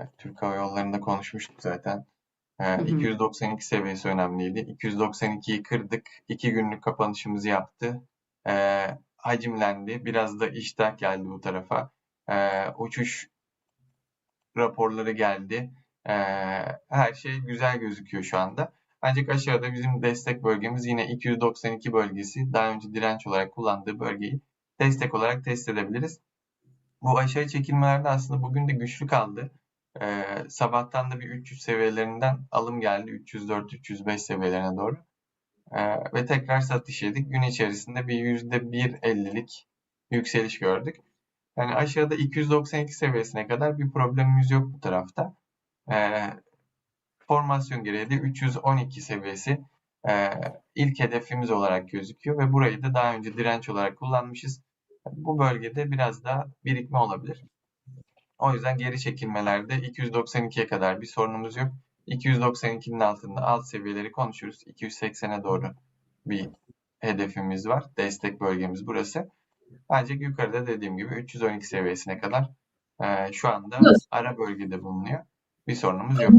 Evet, Türk Hava Yolları'nda konuşmuştuk zaten. Ee, Hı hı. 292 seviyesi önemliydi. 292'yi kırdık. İki günlük kapanışımızı yaptı. Ee, hacimlendi. Biraz da iştah geldi bu tarafa. Ee, uçuş raporları geldi. Ee, her şey güzel gözüküyor şu anda. Ancak aşağıda bizim destek bölgemiz yine 292 bölgesi. Daha önce direnç olarak kullandığı bölgeyi destek olarak test edebiliriz. Bu aşağı çekilmelerde aslında bugün de güçlü kaldı. Ee, sabahtan da bir 300 seviyelerinden alım geldi. 304-305 seviyelerine doğru. Ee, ve tekrar satış yedik. Gün içerisinde bir %1.50'lik yükseliş gördük. Yani aşağıda 292 seviyesine kadar bir problemimiz yok bu tarafta. Ee, formasyon gereği de 312 seviyesi e, ilk hedefimiz olarak gözüküyor ve burayı da daha önce direnç olarak kullanmışız. Bu bölgede biraz daha birikme olabilir. O yüzden geri çekilmelerde 292'ye kadar bir sorunumuz yok. 292'nin altında alt seviyeleri konuşuruz. 280'e doğru bir hedefimiz var. Destek bölgemiz burası. Ancak yukarıda dediğim gibi 312 seviyesine kadar e, şu anda ara bölgede bulunuyor. Bir sorunumuz yok.